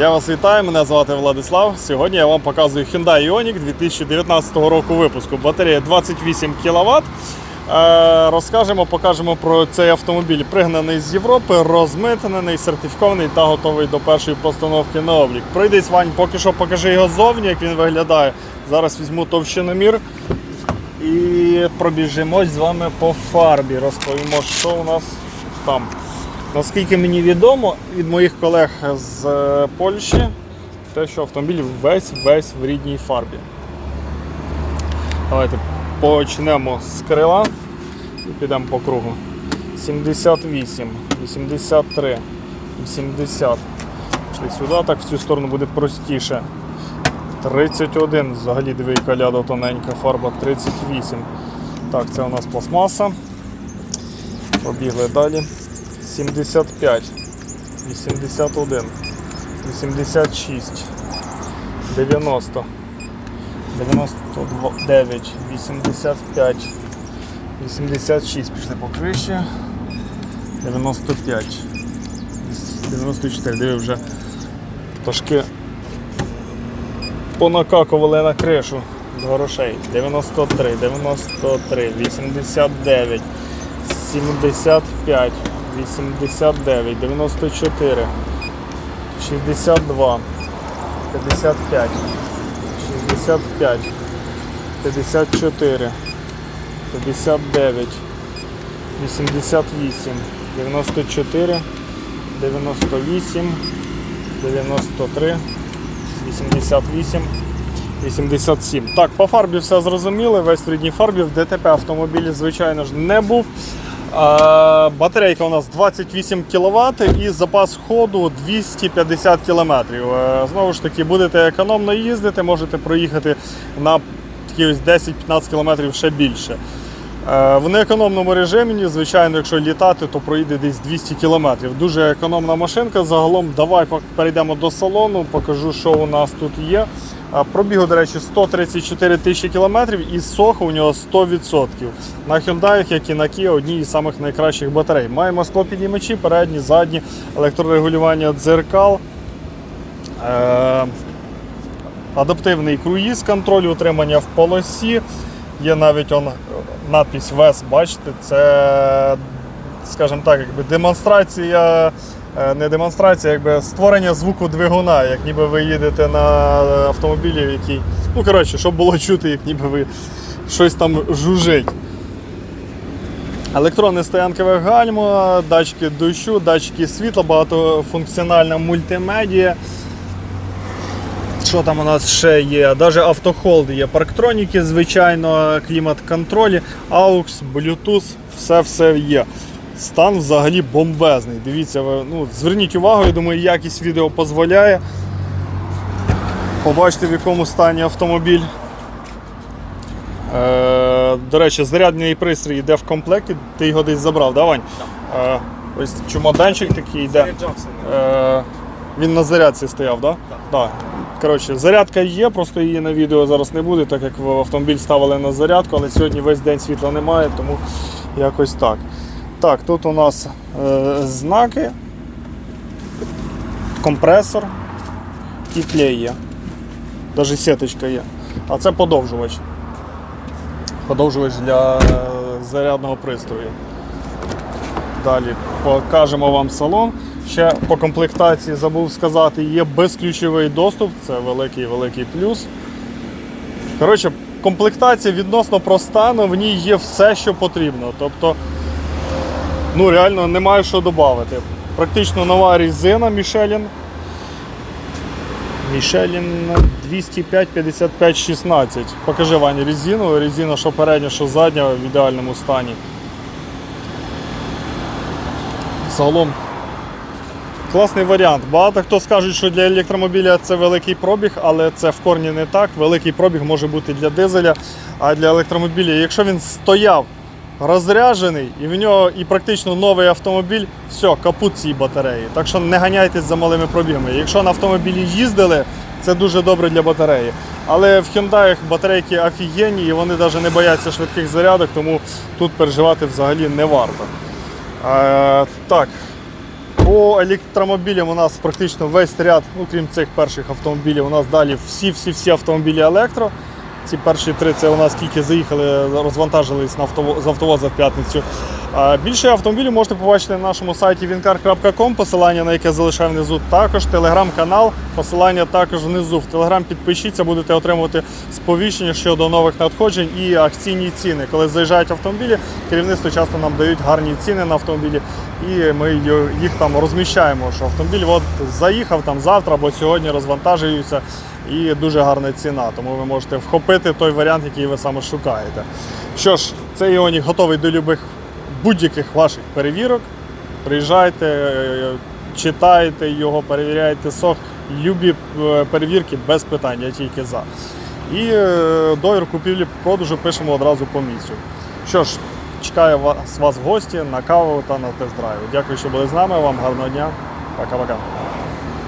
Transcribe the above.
Я вас вітаю, мене звати Владислав. Сьогодні я вам показую Hyundai Ioniq 2019 року випуску. Батарея 28 кВт. Е, розкажемо, покажемо про цей автомобіль. Пригнаний з Європи, розмитнений, сертифікований та готовий до першої постановки на облік. Пройдись, Вань, поки що покажи його ззовні, як він виглядає. Зараз візьму товщиномір і пробіжимось з вами по фарбі. Розповімо, що у нас там. Наскільки мені відомо від моїх колег з е, Польщі, те, що автомобіль весь весь в рідній фарбі. Давайте почнемо з крила і підемо по кругу. 78, 83, 80. Пішли сюди, так в цю сторону буде простіше. 31, взагалі диви, яка ляда тоненька фарба, 38. Так, це у нас пластмаса. Побігли далі. 75, 81, 86, 90, 99, 85, 86, пішли по криші, 95, 94, диви вже пташки понакакували на кришу з грошей. 93, 93, 89, 75, 89, 94, 62, 55, 65, 54, 59, 88, 94, 98, 93, 88, 87. Так, по фарбі все зрозуміло, весь рідній фарбі. В ДТП автомобілі, звичайно ж, не був. Батарейка у нас 28 кВт і запас ходу 250 км. Е, Знову ж таки, будете економно їздити, можете проїхати на такі 10-15 км ще більше. Е, В неекономному режимі, звичайно, якщо літати, то проїде десь 200 км. Дуже економна машинка. Загалом давай перейдемо до салону, покажу, що у нас тут є. Пробігу, до речі, 134 тисячі кілометрів і соху у нього 100%. На Hyundai, як і на Kia, одні із самих найкращих батарей. Маємо склопідіймачі, передні, задні, електрорегулювання дзеркал. Е- адаптивний круїз, контроль утримання в полосі. Є навіть он, надпись VES, бачите, це, скажімо так, якби демонстрація, е, не демонстрація, якби створення звуку двигуна, як ніби ви їдете на автомобілі, який. Ну, коротше, щоб було чути, як ніби ви щось там жужить. Електронне стоянкове гальмо, датчики дощу, датчики світла, багатофункціональна мультимедія. Що там у нас ще є? Навіть автохолд є, парктроніки, звичайно, клімат-контролі, AUX, Bluetooth, все-все є. Стан взагалі бомбезний. Дивіться, ви, ну, зверніть увагу, я думаю, якість відео дозволяє. Побачите, в якому стані автомобіль. Е, до речі, зарядний пристрій йде в комплекті, ти його десь забрав, да, Вань? Е, ось чемоданчик такий йде. Е, він на зарядці стояв, так? Так. Коротше, зарядка є, просто її на відео зараз не буде, так як в автомобіль ставили на зарядку, але сьогодні весь день світла немає, тому якось так. Так, тут у нас е, знаки, компресор і клей є. Навіть сіточка є. А це подовжувач. Подовжувач для е, зарядного пристрою. Далі покажемо вам салон. Ще по комплектації забув сказати, є безключовий доступ, це великий великий плюс. Коротше, комплектація відносно проста, але в ній є все, що потрібно. Тобто, ну реально немає що додати. Практично нова резина Michelin. Michelin 205 55 16. Покажи Вані резину. Резина, що передня, що задня в ідеальному стані. Загалом Класний варіант. Багато хто скаже, що для електромобіля це великий пробіг, але це в корні не так. Великий пробіг може бути для дизеля, а для електромобіля, якщо він стояв розряджений і в нього і практично новий автомобіль, все, капут цій батареї. Так що не ганяйтесь за малими пробігами. Якщо на автомобілі їздили, це дуже добре для батареї. Але в Hyundai батарейки офігенні і вони навіть не бояться швидких зарядок, тому тут переживати взагалі не варто. Е, так, По електромобілям у нас практично весь ряд, ну крім цих перших автомобілів, у нас далі всі-всі-всі автомобілі електро. Ці перші три це у нас тільки заїхали, розвантажились на автово- з автовоза в п'ятницю. Більше автомобілів можете побачити на нашому сайті wincar.com, посилання на яке залишаю внизу. Також телеграм-канал, посилання також внизу. В телеграм підпишіться, будете отримувати сповіщення щодо нових надходжень і акційні ціни. Коли заїжджають автомобілі, керівництво часто нам дають гарні ціни на автомобілі, і ми їх там розміщаємо. Що автомобіль от заїхав там завтра або сьогодні розвантажується. І дуже гарна ціна, тому ви можете вхопити той варіант, який ви саме шукаєте. Що ж, цей Іонік готовий до любих будь-яких ваших перевірок. Приїжджайте, е, читайте його, перевіряйте сох. Любі е, перевірки без питань, я тільки за. І е, договір купівлі-продажу пишемо одразу по місцю. Що ж, чекаю вас, вас в гості на каву та на тест-драйв. Дякую, що були з нами. Вам гарного дня. Пока-пока.